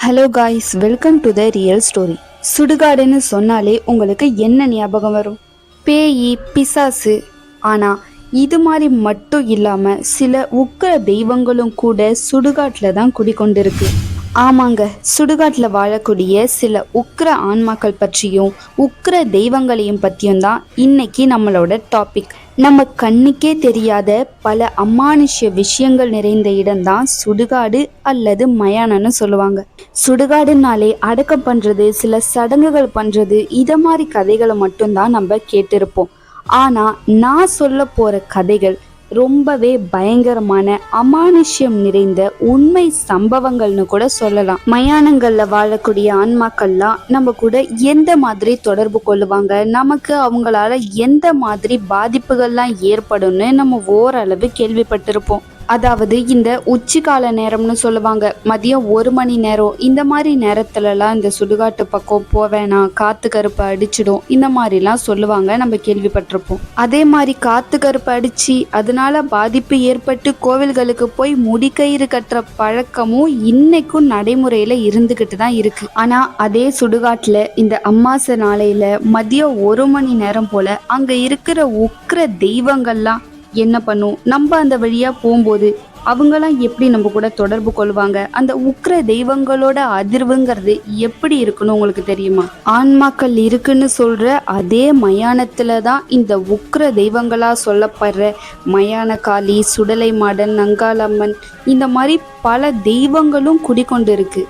Hello guys welcome to the real story சுடுகாடுன்னு சொன்னாலே உங்களுக்கு என்ன ஞாபகம் வரும்? பேயி பிசாசு. ஆனால் இது மாதிரி மட்டும் இல்லாமல் சில உக்கர தெய்வங்களும் கூட சுடுகாட்டில் தான் குடிக்கொண்டிருக்கு ஆமாங்க சுடுகாட்டில் வாழக்கூடிய சில உக்கிர ஆன்மாக்கள் பற்றியும் உக்கிர தெய்வங்களையும் பற்றியும் தான் இன்னைக்கு நம்மளோட டாபிக் நம்ம கண்ணுக்கே தெரியாத பல அமானுஷ்ய விஷயங்கள் நிறைந்த இடம்தான் சுடுகாடு அல்லது மயானன்னு சொல்லுவாங்க. சுடுகாடுனாலே அடக்கம் பண்றது சில சடங்குகள் பண்றது இத மாதிரி கதைகளை மட்டும்தான் நம்ம கேட்டிருப்போம். ஆனா நான் சொல்ல போற கதைகள் ரொம்பவே பயங்கரமான அமானுஷ்யம் நிறைந்த உண்மை சம்பவங்கள்னு கூட சொல்லலாம். மயானங்கள்ல வாழக்கூடிய ஆன்மாக்கள்லாம் நம்ம கூட எந்த மாதிரி தொடர்பு கொள்ளுவாங்க? நமக்கு அவங்களால எந்த மாதிரி பாதிப்புகள்லாம் ஏற்படும்னு நம்ம ஓரளவு கேள்விப்பட்டிருப்போம். அதாவது இந்த உச்சிக்கால நேரம்னு சொல்லுவாங்க. மதியம் ஒரு மணி நேரம். இந்த மாதிரி நேரத்துலலாம் இந்த சுடுகாட்டு பக்கம் போவேணாம் காத்து கருப்பு அடிச்சிடும். இந்த மாதிரிலாம் சொல்லுவாங்க. நம்ம கேள்விப்பட்டிருப்போம். அதே மாதிரி காத்து கருப்பு அடிச்சு அதனால பாதிப்பு ஏற்பட்டு கோவில்களுக்கு போய் முடிக்கயிறு கட்டுற பழக்கமும் இன்னைக்கும் நடைமுறையில இருந்துகிட்டு தான் இருக்கு. ஆனா அதே சுடுகாட்டுல இந்த அம்மாசை நாளையில மதியம் ஒரு மணி நேரம் போல அங்க இருக்கிற உக்கிர தெய்வங்கள்லாம் என்ன பண்ணும்? நம்ம அந்த வழியாக போகும்போது அவங்களாம் எப்படி நம்ம கூட தொடர்பு கொள்வாங்க? அந்த உக்கிர தெய்வங்களோட அதிர்வுங்கிறது எப்படி இருக்குன்னு உங்களுக்கு தெரியுமா? ஆன்மாக்கள் இருக்குன்னு சொல்ற அதே மயானத்துல தான் இந்த உக்கிர தெய்வங்களா சொல்லப்படுற மயான காளி சுடலை மாடன் நங்காளம்மன் இந்த மாதிரி பல தெய்வங்களும் குடிக்கொண்டு இருக்கு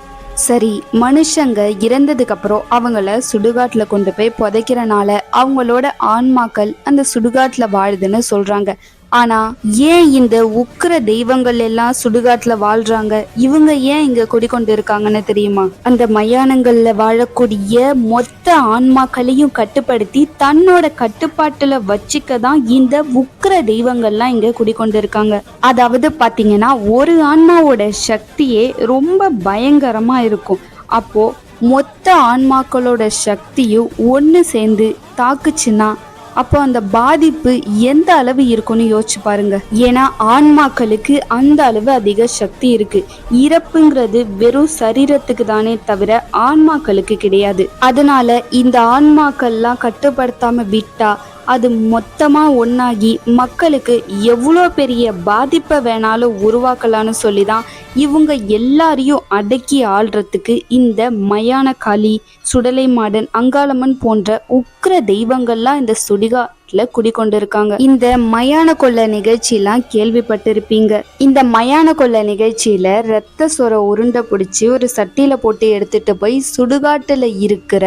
சரி மனுஷங்க இறந்ததுக்கு அப்புறம் அவங்கள சுடுகாட்டில் கொண்டு போய் புதைக்கிறனால அவங்களோட ஆன்மாக்கள் அந்த சுடுகாட்டில் வாழுதுன்னு சொல்றாங்க. ஆனா ஏன் இந்த உக்கிர தெய்வங்கள் எல்லாம் சுடுகாட்டுல வாழ்றாங்க? இவங்க ஏன் இங்க குடிக்கொண்டு இருக்காங்கன்னு தெரியுமா? அந்த மயானங்கள்ல வாழக்கூடிய மொத்த ஆன்மாக்களையும் கட்டுப்படுத்தி தன்னோட கட்டுப்பாட்டுல வச்சுக்க தான் இந்த உக்கிர தெய்வங்கள்லாம் இங்க குடிக்கொண்டு இருக்காங்க அதாவது பாத்தீங்கன்னா ஒரு ஆன்மாவோட சக்தியே ரொம்ப பயங்கரமா இருக்கும். அப்போ மொத்த ஆன்மாக்களோட சக்தியும் ஒன்று சேர்ந்து தாக்குச்சுன்னா அப்போ அந்த பாதிப்பு எந்த அளவு இருக்கும்னு யோசிச்சு பாருங்க. ஏன்னா ஆன்மாக்களுக்கு அந்த அளவு அதிக சக்தி இருக்கு. இறப்புங்கிறது வெறும் சரீரத்துக்கு தானே தவிர ஆன்மாக்களுக்கு கிடையாது. அதனால இந்த ஆன்மாக்கள்லாம் கட்டுப்படுத்தாம விட்டா அது மொத்தமா ஒன்னாகி மக்களுக்கு எவ்வளோ பெரிய பாதிப்பை வேணாலும் உருவாக்கலாம்னு சொல்லி தான் இவங்க எல்லாரையும் அடக்கி ஆள்றதுக்கு இந்த மயான காளி சுடலை மாடன் அங்காளம்மன் போன்ற உக்கிர தெய்வங்கள்லாம் இந்த சுடிகாட்டுல குடிக்கொண்டிருக்காங்க. இந்த மயான கொள்ள நிகழ்ச்சியெல்லாம் கேள்விப்பட்டிருப்பீங்க. இந்த மயான கொள்ள நிகழ்ச்சியில ரத்த சொர உருண்டை பிடிச்சி ஒரு சட்டியில போட்டு எடுத்துட்டு போய் சுடுகாட்டுல இருக்கிற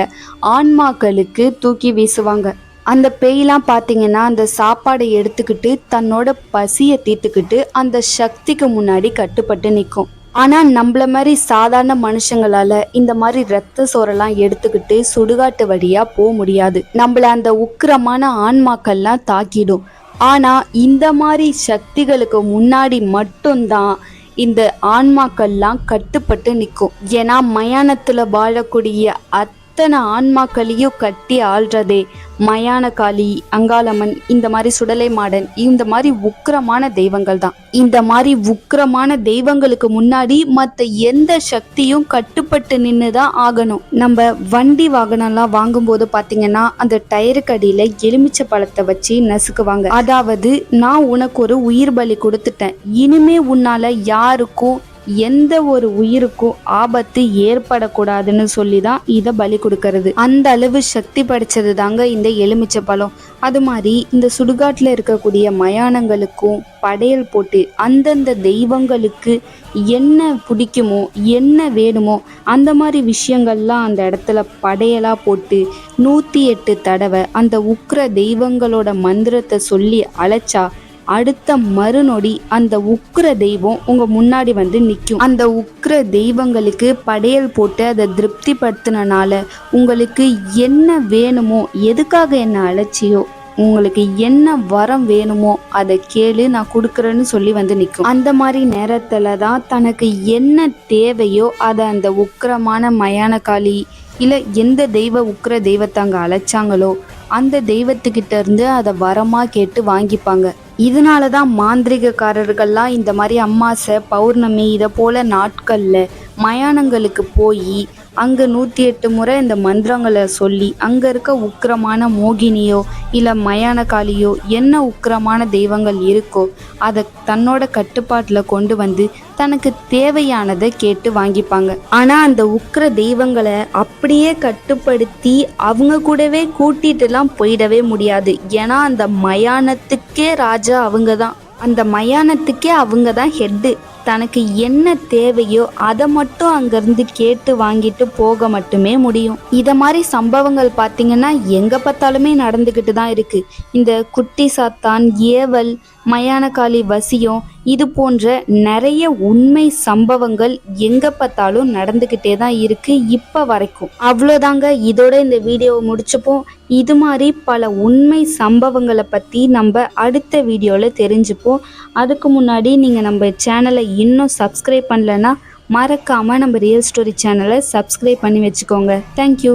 ஆன்மாக்களுக்கு தூக்கி வீசுவாங்க. அந்த பேய்லாம் பார்த்தீங்கன்னா அந்த சாப்பாடை எடுத்துக்கிட்டு தன்னோட பசியை தீர்த்துக்கிட்டு அந்த சக்திக்கு முன்னாடி கட்டுப்பட்டு நிற்கும் ஆனால் நம்மள மாதிரி சாதாரண மனுஷங்களால இந்த மாதிரி ரத்த சோறெல்லாம் எடுத்துக்கிட்டு சுடுகாட்டு வழியாக போக முடியாது. நம்மள அந்த உக்கிரமான ஆன்மாக்கள்லாம் தாக்கிடும். ஆனால் இந்த மாதிரி சக்திகளுக்கு முன்னாடி மட்டும்தான் இந்த ஆன்மாக்கள்லாம் கட்டுப்பட்டு நிற்கும் ஏன்னா மயானத்தில் வாழக்கூடிய அத் அத்தனை ஆன்மாக்களையும் கட்டி ஆள்றதே மயான காளி அங்காளம்மன் இந்த மாதிரி சுடலை மாடன் இந்த மாதிரி உக்கிரமான தெய்வங்கள் தான். இந்த மாதிரி உக்கிரமான தெய்வங்களுக்கு முன்னாடி மற்ற எந்த சக்தியும் கட்டுப்பட்டு நின்று தான் ஆகணும். நம்ம வண்டி வாகனம்லாம் வாங்கும்போது பார்த்தீங்கன்னா அந்த டயருக்கு அடியில் எலுமிச்சை பழத்தை வச்சு நசுக்குவாங்க. அதாவது நான் உனக்கு ஒரு உயிர் பலி கொடுத்துட்டேன். இனிமே உன்னால யாருக்கும் எந்த ஒரு உயிருக்கும் ஆபத்து ஏற்படக்கூடாதுன்னு சொல்லி தான் இதை பலி கொடுக்கறது. அந்த அளவு சக்தி படைச்சது தாங்க இந்த எலுமிச்சை பழம் அது மாதிரி இந்த சுடுகாட்டில் இருக்கக்கூடிய மயானங்களுக்கும் படையல் போட்டு அந்தந்த தெய்வங்களுக்கு என்ன பிடிக்குமோ என்ன வேணுமோ அந்த மாதிரி விஷயங்கள்லாம் அந்த இடத்துல படையலாக போட்டு நூற்றி எட்டு தடவை அந்த உக்கிர தெய்வங்களோட மந்திரத்தை சொல்லி அழைச்சா அடுத்த மறுநொடி அந்த உக்கிர தெய்வம் உங்க முன்னாடி வந்து நிற்கும் அந்த உக்கிர தெய்வங்களுக்கு படையல் போட்டு அதை திருப்திப்படுத்தினால உங்களுக்கு என்ன வேணுமோ எதுக்காக என்ன அழைச்சியோ உங்களுக்கு என்ன வரம் வேணுமோ அதை கேளு நான் கொடுக்குறேன்னு சொல்லி வந்து நிற்கும் அந்த மாதிரி நேரத்தில் தான் தனக்கு என்ன தேவையோ அதை அந்த உக்கிரமான மயான காளி இல்லை எந்த தெய்வ உக்கிர தெய்வத்தை அங்கே அழைச்சாங்களோ அந்த தெய்வத்துக்கிட்ட இருந்து அதை வரமாக கேட்டு வாங்கிப்பாங்க. இதனால தான் மாந்திரிகக்காரர்கள்லாம் இந்த மாதிரி அமாவாசை பௌர்ணமி இதை போல நாட்களில் மயானங்களுக்கு போய் அங்கே நூற்றி எட்டு முறை இந்த மந்திரங்களை சொல்லி அங்கே இருக்க உக்கிரமான மோகினியோ இல்லை மயானகாளியோ என்ன உக்கிரமான தெய்வங்கள் இருக்கோ அதை தன்னோட கட்டுப்பாட்டில் கொண்டு வந்து தனக்கு தேவையானதை கேட்டு வாங்கிப்பாங்க. ஆனால் அந்த உக்கிர தெய்வங்களை அப்படியே கட்டுப்படுத்தி அவங்க கூடவே கூட்டிட்டுலாம் போயிடவே முடியாது. ஏன்னா அந்த மயானத்துக்கே ராஜா அவங்க தான் அந்த மயானத்துக்கே அவங்க தான் ஹெட்டு தனக்கு என்ன தேவையோ அதை மட்டும் அங்கேருந்து கேட்டு வாங்கிட்டு போக மட்டுமே முடியும். இதை மாதிரி சம்பவங்கள் பார்த்தீங்கன்னா எங்கே பார்த்தாலுமே நடந்துக்கிட்டு தான் இருக்குது இந்த குட்டி சாத்தான் ஏவல் மயானக்காளி வசியம் இது போன்ற நிறைய உண்மை சம்பவங்கள் எங்கே பார்த்தாலும் நடந்துக்கிட்டே தான் இருக்குது இப்போ வரைக்கும். அவ்வளோதாங்க இதோட இந்த வீடியோவை முடிச்சுப்போம். இது மாதிரி பல உண்மை சம்பவங்களை பற்றி நம்ம அடுத்த வீடியோவில் தெரிஞ்சுப்போம். அதுக்கு முன்னாடி நீங்கள் நம்ம சேனலை இன்னும் சப்ஸ்கிரைப் பண்ணலன்னா மறக்காமல் நம்ம ரியல் ஸ்டோரி சேனலை சப்ஸ்கிரைப் பண்ணி வச்சுக்கோங்க. தேங்க்யூ